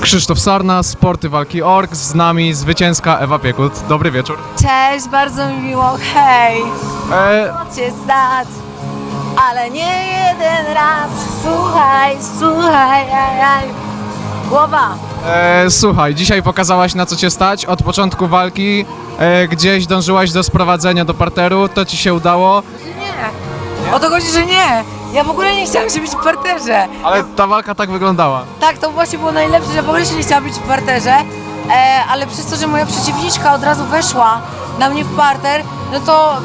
Krzysztof Sarna, Sporty Walki Org, z nami zwycięska Ewa Piekut. Dobry wieczór. Cześć, bardzo mi miło, hej, E, cię znać, ale nie jeden raz, słuchaj, słuchaj, aj, aj. Głowa, e, słuchaj, dzisiaj pokazałaś na co cię stać. Od początku walki e, gdzieś dążyłaś do sprowadzenia do parteru, to ci się udało, nie, o to chodzi, że nie, ja w ogóle nie chciałam się być w parterze, ale ta walka tak wyglądała. tak, to właśnie było najlepsze, że w ogóle się nie chciałam być w parterze, e, ale przez to, że moja przeciwniczka od razu weszła na mnie w parter, no to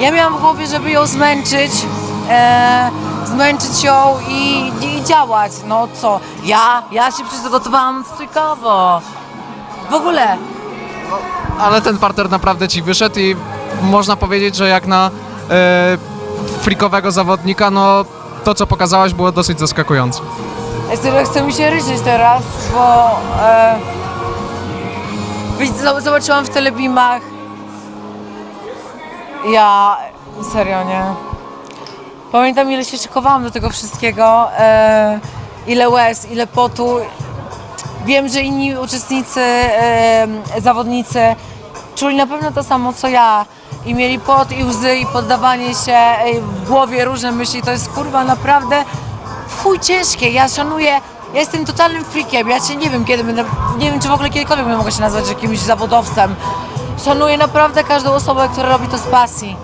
ja miałam w głowie, żeby ją zmęczyć, e, zmęczyć ją i, i działać. No co, ja, ja się przygotowałam stójkowo. W ogóle, Ale ten parter naprawdę ci wyszedł i można powiedzieć, że jak na e, frikowego zawodnika, no to co pokazałaś było dosyć zaskakujące. Serio, chce mi się ryczyć teraz, bo e, zobaczyłam w telebimach. Ja, serio, nie. Pamiętam, ile się szykowałam do tego wszystkiego, e, ile łez, ile potu. Wiem, że inni uczestnicy, e, zawodnicy czuli na pewno to samo, co ja. I mieli pot i łzy i poddawanie się e, w głowie różne myśli. To jest kurwa naprawdę chuj ciężkie. Ja szanuję, ja jestem totalnym freakiem. Ja się nie wiem kiedy będę, nie wiem czy w ogóle kiedykolwiek mogę się nazwać jakimś zawodowcem. Szanuję naprawdę każdą osobę, która robi to z pasji.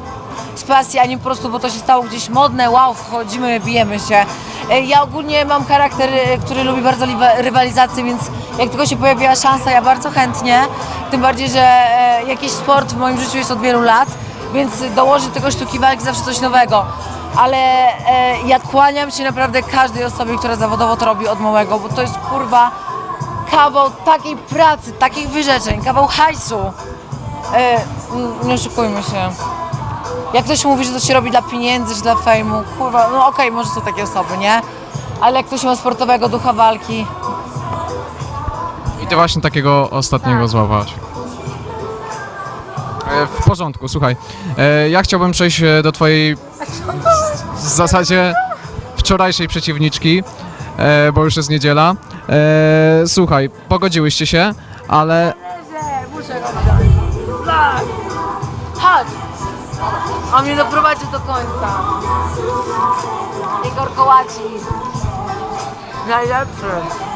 Z pasji, a nie po prostu, bo to się stało gdzieś modne, wow, wchodzimy, bijemy się. E, Ja ogólnie mam charakter, e, który lubi bardzo rywalizację, więc jak tylko się pojawiła szansa, ja bardzo chętnie. Tym bardziej, że e, jakiś sport w moim życiu jest od wielu lat, więc dołoży do tego sztuki walki zawsze coś nowego. Ale ja kłaniam się naprawdę każdej osobie, która zawodowo to robi od małego, bo to jest kurwa kawał takiej pracy, takich wyrzeczeń, kawał hajsu. Nie oszukujmy się. Jak ktoś mówi, że to się robi dla pieniędzy, czy dla fejmu, kurwa, no okej, może są takie osoby, nie? Ale jak ktoś ma sportowego ducha walki, I ty właśnie takiego ostatniego złapałaś. E, W porządku, słuchaj. E, Ja chciałbym przejść e, do twojej w zasadzie wczorajszej przeciwniczki, e, bo już jest niedziela. E, Słuchaj, pogodziłyście się, ale muszę go. Tak. Chodź. On mnie doprowadzi do końca. Igor Kołaci. Najlepszy.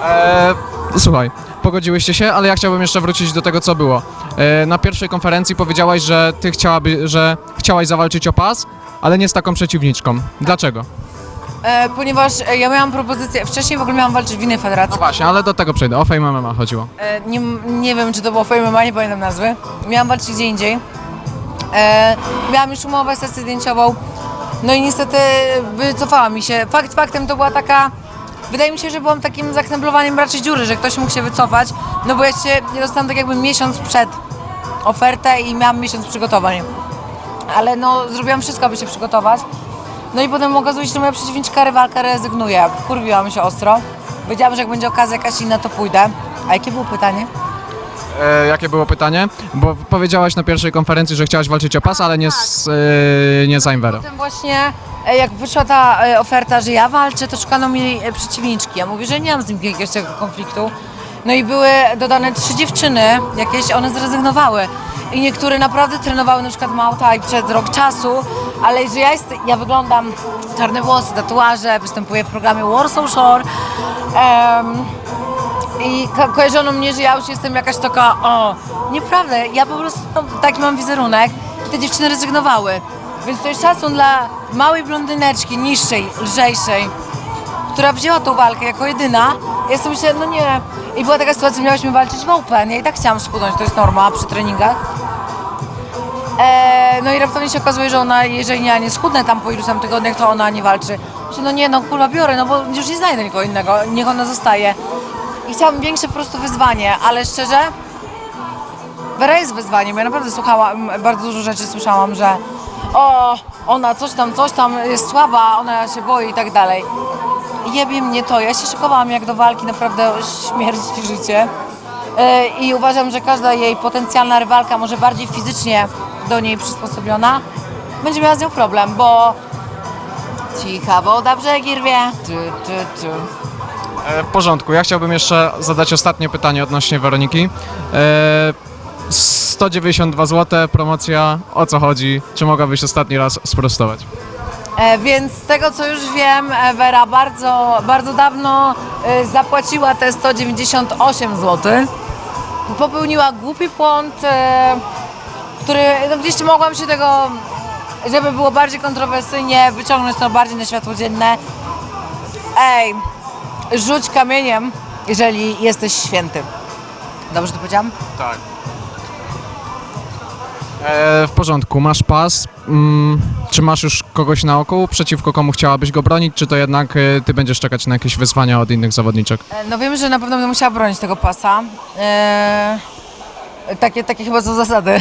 E, słuchaj, pogodziłyście się, ale ja chciałbym jeszcze wrócić do tego, co było. E, na pierwszej konferencji powiedziałaś, że ty chciałaby, że chciałaś zawalczyć o pas, ale nie z taką przeciwniczką. Dlaczego? E, ponieważ e, ja miałam propozycję, wcześniej w ogóle miałam walczyć w innej No federacji. właśnie, ale do tego przejdę. O Fame MMA chodziło. E, nie, nie wiem, czy to było Fame MMA, nie pamiętam nazwy. Miałam walczyć gdzie indziej. E, miałam już umowę sesję zdjęciową. No i niestety wycofała mi się. Fakt faktem to była taka... Wydaje mi się, że byłam takim zakneblowaniem raczej dziury, że ktoś mógł się wycofać, no bo ja się nie dostałam tak jakby miesiąc przed ofertę i miałam miesiąc przygotowań. Ale no, zrobiłam wszystko, aby się przygotować. No i potem okazuje się, że moja przeciwniczka rywalka rezygnuje. Wkurwiłam się ostro. Wiedziałam, że jak będzie okazja jakaś inna, to pójdę. A jakie było pytanie? E, jakie było pytanie? Bo powiedziałaś na pierwszej konferencji, że chciałaś walczyć o pas, ale nie z, e, nie z Inverem. Potem właśnie, e, jak wyszła ta e, oferta, że ja walczę, to szukano mi e, przeciwniczki. Ja mówię, że nie mam z nim jakiegoś tego konfliktu. No i były dodane trzy dziewczyny, jakieś one zrezygnowały. I niektóre naprawdę trenowały na przykład Muay Thai przez rok czasu, ale że ja, jest, ja wyglądam czarne włosy, tatuaże, występuję w programie Warsaw Shore. Em, i ko- kojarzono mnie, że ja już jestem jakaś taka, o, nieprawda, ja po prostu no, taki mam wizerunek i te dziewczyny rezygnowały. Więc to jest szacun dla małej blondyneczki, niższej, lżejszej, która wzięła tą walkę jako jedyna. Ja sobie myślę, no nie. I była taka sytuacja, miałyśmy walczyć w Open. Ja i tak chciałam schudnąć, to jest norma przy treningach. E, no i raptownie się okazuje, że ona, jeżeli ja nie schudnę tam po iluś tam tygodniach, to ona nie walczy. Myślę, no nie, no kurwa biorę, no bo już nie znajdę nikogo innego, niech ona zostaje. I chciałam większe po prostu wyzwanie, ale szczerze, Wera jest wyzwaniem. Ja naprawdę słuchałam, bardzo dużo rzeczy słyszałam, że o, ona coś tam, coś tam jest słaba, ona się boi i tak dalej. Jebie mnie to. Ja się szykowałam jak do walki naprawdę śmierć i życie. E, I uważam, że każda jej potencjalna rywalka, może bardziej fizycznie do niej przysposobiona, będzie miała z nią problem, bo cicha woda brzegi rwie. Tu, tu, tu. E, w porządku, ja chciałbym jeszcze zadać ostatnie pytanie odnośnie Weroniki. E, 192 zł, promocja, o co chodzi? Czy mogłabyś ostatni raz sprostować? E, więc z tego co już wiem, e, Wera bardzo, bardzo dawno e, zapłaciła te 198 zł. Popełniła głupi błąd, e, który no, gdzieś mogłam się tego, żeby było bardziej kontrowersyjnie, wyciągnąć to bardziej na światło dzienne. Ej, rzuć kamieniem, jeżeli jesteś święty. Dobrze to powiedziałam? Tak. E, w porządku, masz pas. Mm, czy masz już kogoś na oku, przeciwko komu chciałabyś go bronić, czy to jednak e, ty będziesz czekać na jakieś wyzwania od innych zawodniczek? E, No wiem, że na pewno będę musiała bronić tego pasa. E, takie, takie chyba są zasady.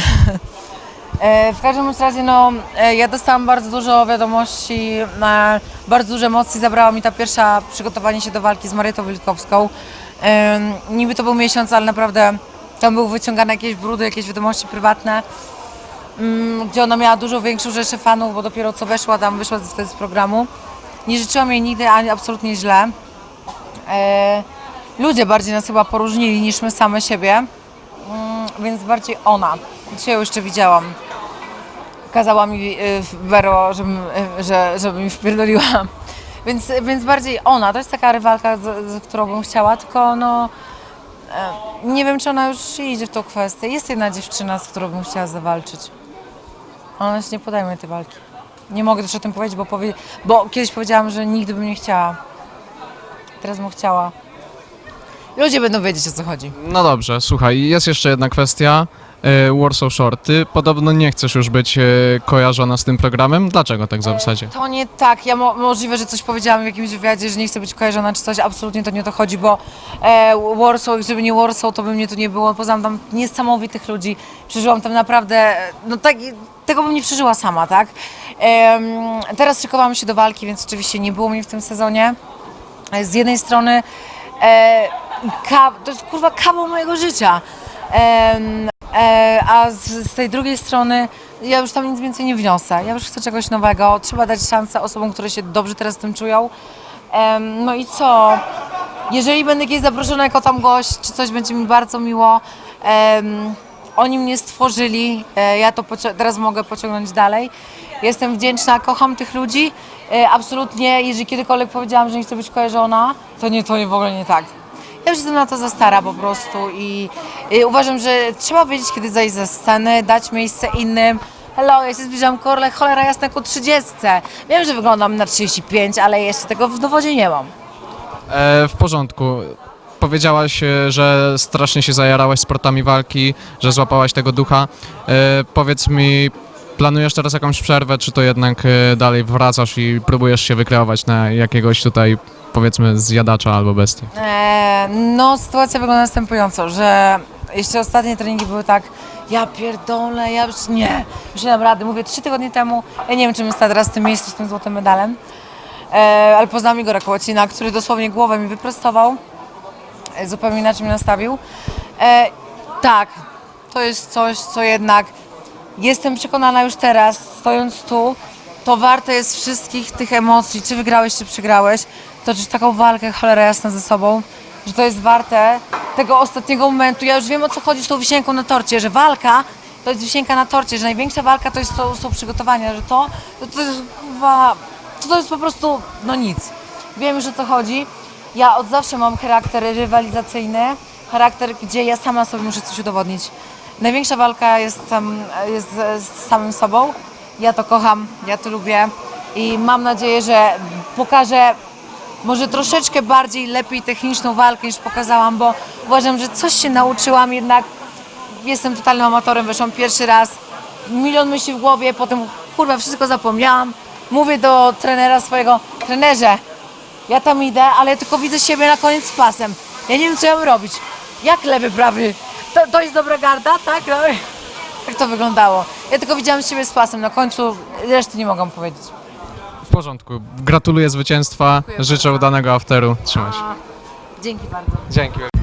E, w każdym razie, no, e, ja dostałam bardzo dużo wiadomości, bardzo dużo emocji zabrała mi ta pierwsza przygotowanie się do walki z Marietą Wilkowską. E, niby to był miesiąc, ale naprawdę tam były wyciągane jakieś brudy, jakieś wiadomości prywatne, mm, gdzie ona miała dużo większą rzeszę fanów, bo dopiero co weszła tam, wyszła z programu. Nie życzyłam jej nigdy ani absolutnie źle. Ludzie bardziej nas chyba poróżnili niż my same siebie, więc bardziej ona. Dzisiaj jeszcze widziałam. Kazała mi y, Wero, żebym, y, że, żebym mi wpierdoliła. Więc, więc bardziej ona. To jest taka rywalka, z, z którą bym chciała, tylko no... e, Nie wiem, czy ona już idzie w tą kwestię. Jest jedna dziewczyna, z którą bym chciała zawalczyć. Ona się nie podejmie tej walki. Nie mogę też o tym powiedzieć, bo, powie, bo kiedyś powiedziałam, że nigdy bym nie chciała. Teraz bym chciała. Ludzie będą wiedzieć o co chodzi. No dobrze, słuchaj, jest jeszcze jedna kwestia. E, Warsaw Shore, ty podobno nie chcesz już być e, kojarzona z tym programem. Dlaczego tak w zasadzie? To nie tak. Ja mo- możliwe, że coś powiedziałam w jakimś wywiadzie, że nie chcę być kojarzona czy coś. Absolutnie to nie o to chodzi, bo e, Warsaw, gdyby nie Warsaw, to by mnie tu nie było. Poznałam tam niesamowitych ludzi. Przeżyłam tam naprawdę, no tak, tego bym nie przeżyła sama, tak? Em, teraz szykowałam się do walki, więc oczywiście nie było mnie w tym sezonie. E, Z jednej strony e, to jest kurwa kawał mojego życia. E, a z, z tej drugiej strony ja już tam nic więcej nie wniosę. Ja już chcę czegoś nowego. Trzeba dać szansę osobom, które się dobrze teraz tym czują. No i co? Jeżeli będę kiedyś zaproszona jako tam gość, czy coś będzie mi bardzo miło. Oni mnie stworzyli, e, ja to teraz mogę pociągnąć dalej. Jestem wdzięczna, kocham tych ludzi. E, absolutnie, jeżeli kiedykolwiek powiedziałam, że nie chcę być kojarzona, to nie, to nie w ogóle nie tak. Ja już jestem na to za stara po prostu i, i uważam, że trzeba wiedzieć, kiedy zejść ze sceny, dać miejsce innym. Hello, ja się zbliżam korle, cholera jasna ku 30. Wiem, że wyglądam na 35, ale jeszcze tego w dowodzie nie mam. E, w porządku. Powiedziałaś, e, że strasznie się zajarałaś sportami walki, że złapałaś tego ducha. E, powiedz mi, planujesz teraz jakąś przerwę, czy to jednak e, dalej wracasz i próbujesz się wykreować na jakiegoś tutaj, powiedzmy, zjadacza albo bestię? E, no, sytuacja wygląda następująco, że jeszcze ostatnie treningi były tak, ja pierdolę, ja już nie, już nie dam rady. Mówię, trzy tygodnie temu, ja nie wiem, czym stał teraz w tym miejscu z tym złotym medalem, e, ale poznałam Igora Kołocina, który dosłownie głowę mi wyprostował, e, zupełnie inaczej mnie nastawił. Tak, to jest coś, co jednak jestem przekonana już teraz, stojąc tu, to warte jest wszystkich tych emocji, czy wygrałeś, czy przegrałeś, toczyć taką walkę cholera jasna ze sobą, że to jest warte tego ostatniego momentu. Ja już wiem o co chodzi z tą wisienką na torcie, że walka to jest wisienka na torcie, że największa walka to jest to, są przygotowania, że to, to, to jest to, to jest po prostu no nic. Wiem już o co chodzi. Ja od zawsze mam charakter rywalizacyjny, charakter, gdzie ja sama sobie muszę coś udowodnić. Największa walka jest, tam, jest z samym sobą. Ja to kocham, ja to lubię i mam nadzieję, że pokażę może troszeczkę bardziej, lepiej techniczną walkę niż pokazałam, bo uważam, że coś się nauczyłam jednak. Jestem totalnym amatorem, weszłam pierwszy raz, milion myśli w głowie, potem kurwa wszystko zapomniałam. Mówię do trenera swojego, trenerze, ja tam idę, ale ja tylko widzę siebie na koniec z pasem. Ja nie wiem, co ja mam robić. Jak lewy, prawy? To, to jest dobra garda, tak? No, tak to wyglądało. Ja tylko widziałam siebie z pasem. Na końcu reszty nie mogłam powiedzieć. W porządku. Gratuluję zwycięstwa, życzę udanego afteru. Trzymaj się. Dzięki bardzo. Dzięki.